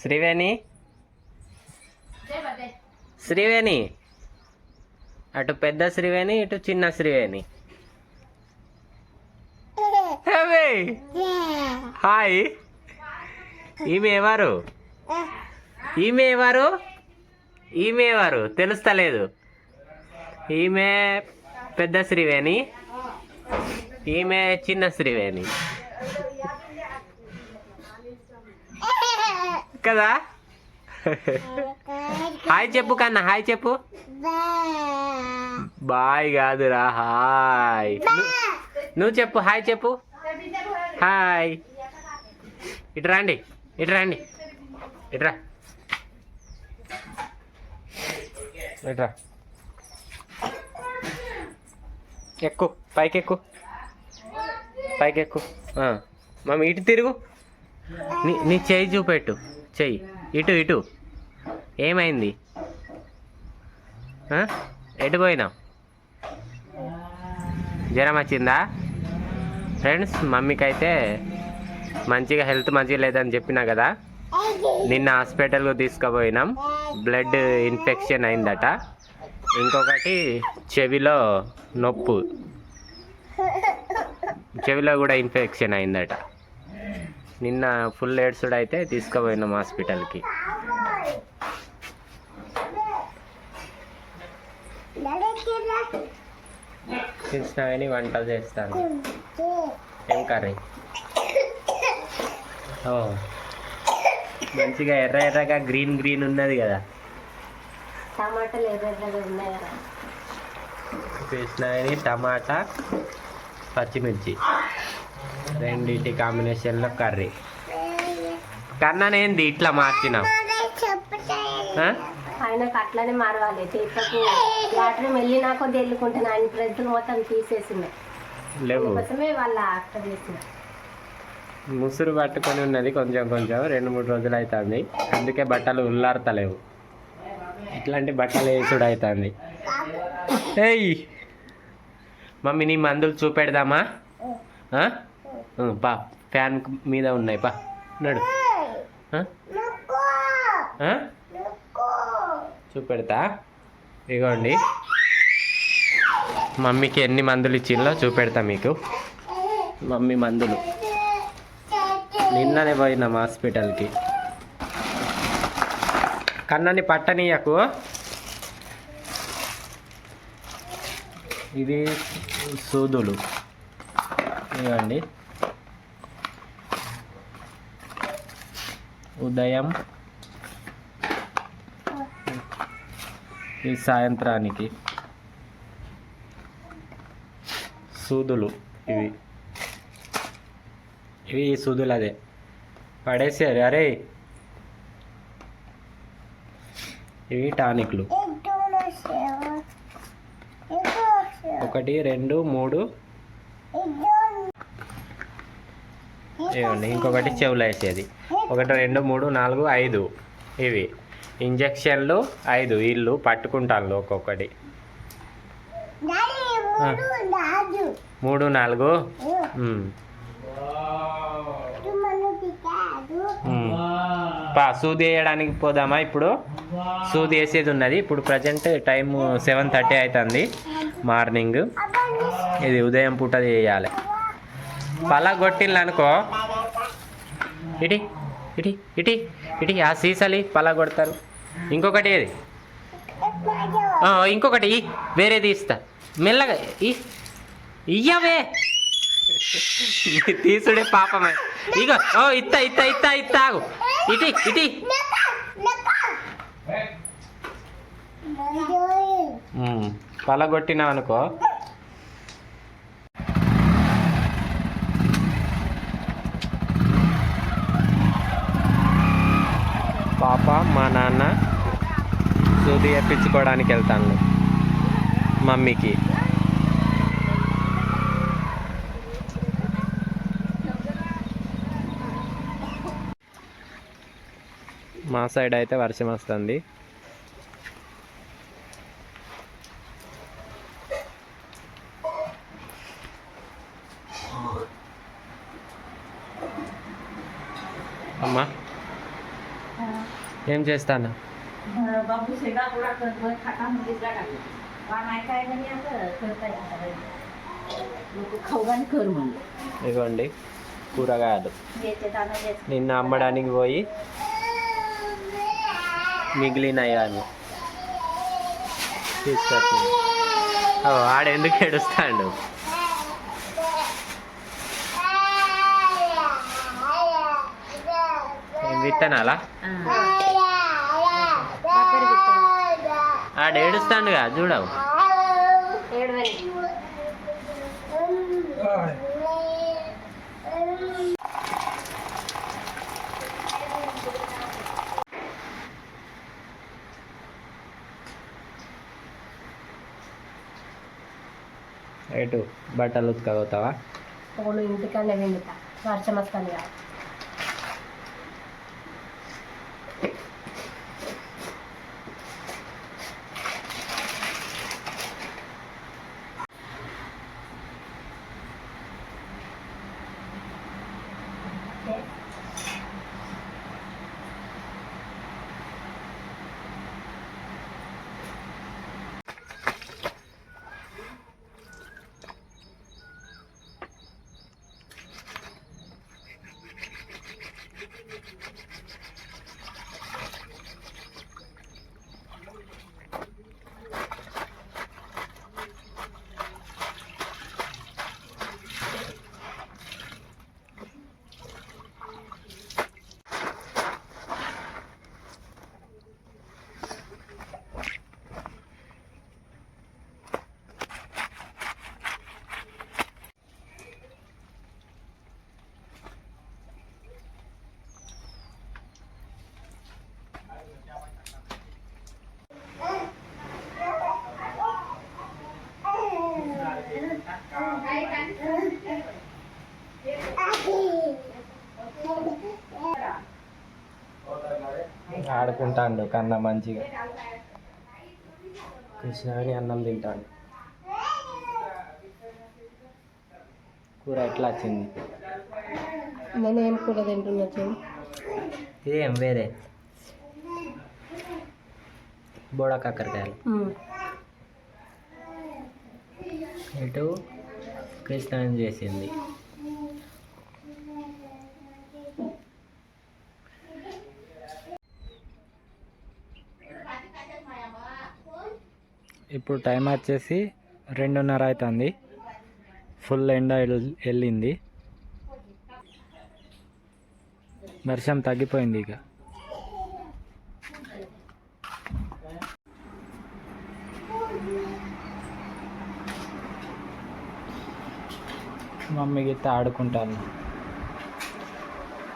శ్రీవేణి? శ్రీవేణి? అటు పెద్ద శ్రీవేణి ఇటు చిన్న శ్రీవేణి. హాయ్. ఈమె ఎవరు? ఈమె ఎవరు? ఈమె ఎవరు? తెలుస్తలేదు. ఈమె పెద్ద శ్రీవేణి ఈమె చిన్న శ్రీవేణి. కదా? హాయ్ చెప్పు కన్నా హాయ్ చెప్పు. బాయ్ కాదురా హాయ్. నువ్వు చెప్పు హాయ్ చెప్పు. హాయ్. ఇటు రండి ఇటు రండి. ఇట్రా ఇట్రా ఎక్కు పైకి ఎక్కు పైకి ఎక్కు. మమ్మీ ఇటు తిరుగు. నీ నీ చెయ్యి చూపెట్టు. చెయ్యి. ఇటు ఇటు. ఏమైంది? ఎటు పోయినావు? జ్వరం వచ్చిందా? ఫ్రెండ్స్ మమ్మీకి అయితే మంచిగా హెల్త్ మంచిగా లేదని చెప్పినా కదా? నిన్న హాస్పిటల్కి తీసుకుపోయినాం. బ్లడ్ ఇన్ఫెక్షన్ అయిందట. ఇంకొకటి చెవిలో నొప్పు. చెవిలో కూడా ఇన్ఫెక్షన్ అయిందట. నిన్న ఫుల్ ఏడ్సుడు అయితే తీసుకుపోయినాం హాస్పిటల్కి. కృష్ణ అని వంట చేస్తాను. ఏం కర్రీ? ఓ. మంచిగా ఎర్ర ఎర్రగా గ్రీన్ గ్రీన్ ఉన్నది కదా. టమాటాలు ఎర్రగా ఉన్నాయి కదా. టమాటా పచ్చిమిర్చి. రెండింటి కాంబినేషన్లో కర్రీ. కన్నానేంది ఇట్లా మార్చినావు? ఆయనకు అట్లనే మారవాలి. తీర్థకు కొద్ది వెళ్ళుకుంటాను ఆయన డ్రెస్సులు మొత్తం తీసేసింది లేవు. కోసమే వాళ్ళ చేసిన ముసురు పట్టుకొని ఉన్నది కొంచెం కొంచెం. రెండు మూడు రోజులు అవుతుంది అందుకే బట్టలు ఉల్లారతలేవు ఇట్లాంటి బట్టలు వేసుడు అవుతుంది ఏయ్! మమ్మీ నీ మందులు చూపెడదామా? బా ఫ్యాన్ మీద ఉన్నాయి పా నడు. చూపెడతా. ఇగోండి. మమ్మీకి ఎన్ని మందులు ఇచ్చిందో చూపెడతా మీకు. మమ్మీ మందులు. నిన్ననే పోయినాం హాస్పిటల్కి. కన్నని పట్టనీయకు. ఇది సూదులు. ఇవ్వండి ఉదయం ఈ సాయంత్రానికి సూదులు ఇవి. ఇవి ఈ సూదులు అదే పడేసారు. అరే! ఇవి టానిక్లు. ఒకటి రెండు మూడు. ఇవ్వండి. ఇంకొకటి చెవులు వేసేది. ఒకటి రెండు మూడు నాలుగు ఐదు. ఇవి. ఇంజక్షన్లు ఐదు. వీళ్ళు పట్టుకుంటాను ఒక్కొక్కటి. మూడు నాలుగు. సూది వేయడానికి పోదామా ఇప్పుడు? సూది వేసేది ఉన్నది. ఇప్పుడు ప్రజెంట్ టైం సెవెన్ థర్టీ అవుతుంది. మార్నింగ్. ఇది ఉదయం పూట చేయాలి. పలా కొట్టిల్లు అనుకో ఇటీ ఇటీ ఇటీ ఇటీ ఆ సీసాలి పలా కొడతారు ఇంకొకటి ఏది? ఇంకొకటి. వేరేది ఇస్తా. మెల్లగా ఇయ్యవే. తీసుడే పాపమే. ఇగో ఓ ఇత్త ఇత్త ఇత్త ఇత్త ఆగు. ఇటీ ఇటీ. పలగొట్టినావు అనుకో పాప మా నాన్న సూది ఎప్పించుకోవడానికి వెళ్తాను మమ్మీకి. మా సైడ్ అయితే వర్షం వస్తుంది. ఏం చేస్తాను बाबू शेगा गोळा करतोय खाटामध्ये टाकतो पण ऐकाय नाही आता करता नको खाऊ आणि कर म्हणलं ఇదిగోండి కూరగాయలు याचे दाना याचे నిన్న అమ్మడానికి పోయి మిగిలినవి అవి తీసుకొచ్చింది ఓ, ఆడ ఎందుకు ఏడుస్తాడు విత్తనాలా. ఆడ ఏడుస్తాడుగా చూడవు. ఎటు బట్టలు ఉతకపోతావా ఇంటికన్నా విండుతా. వర్షం వస్తాను Thank you. ఆడుకుంటాడు కన్నా మంచిగా. కృష్ణ అని అన్నం తింటాడు. కూర ఎట్లా వచ్చింది? నేను ఏం కూర తింటున్నా ఇదేం వేరే? బోడ కాకరకాయలు. ఇటు కృష్ణ చేసింది. ఇప్పుడు టైం వచ్చేసి రెండున్నర అవుతుంది ఫుల్ ఎండ వెళ్ళింది వర్షం తగ్గిపోయింది ఇక. మమ్మీ గీత ఆడుకుంటాను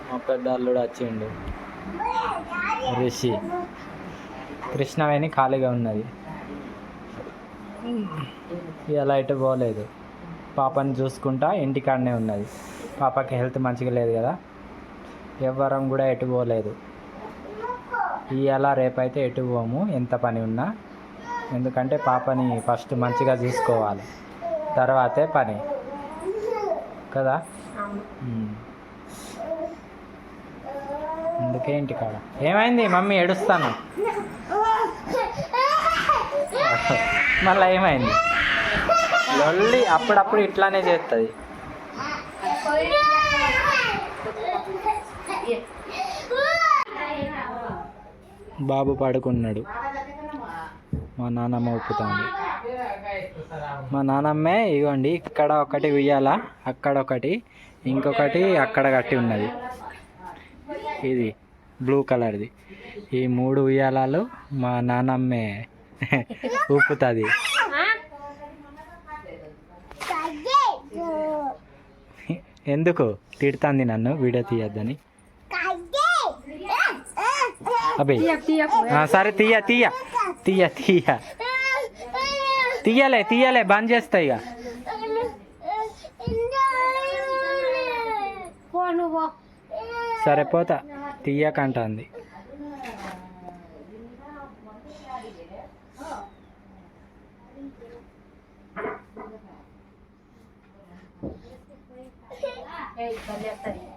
మా పెద్ద అల్లుడు వచ్చిండు. రిషి. కృష్ణవేణి ఖాళీగా ఉన్నది. ఇలా ఇటు పోలేదు. పాపని చూసుకుంటా ఇంటికాడనే ఉన్నది. పాపకి హెల్త్ మంచిగా లేదు కదా. ఎవ్వరం కూడా ఎటు పోలేదు. ఇవాళ రేపైతే ఎటు పోము? ఎంత పని ఉన్నా? ఎందుకంటే పాపని ఫస్ట్ మంచిగా చూసుకోవాలి. తర్వాతే పని. కదా. అందుకే ఇంటికాడ. ఏమైంది? మమ్మీ ఏడుస్తాను. మళ్ళీ ఏమైంది? లొల్లి అప్పుడప్పుడు ఇట్లానే చేస్తుంది బాబు పడుకున్నాడు. మా నాన్నమ్మ ఒప్పుతాను మా నానమ్మే ఇవ్వండి ఇక్కడ ఒకటి ఉయ్యాల అక్కడ ఒకటి ఇంకొకటి అక్కడ కట్టి ఉన్నది. ఇది బ్లూ కలర్ది. ఈ మూడు ఉయ్యాలాలు మా నాన్నమ్మే ఊపుతుంది. ఎందుకు? తిడుతుంది నన్ను వీడియో తీయద్దని. అబ్బే. ఆ, సరే తీయ తీయ. తీయ తీయ. తీయలే తీయలే బంద్ చేస్తా ఇక. సరే పోతా. తీయకంటుంది. ఏయ్, భలే వస్తది.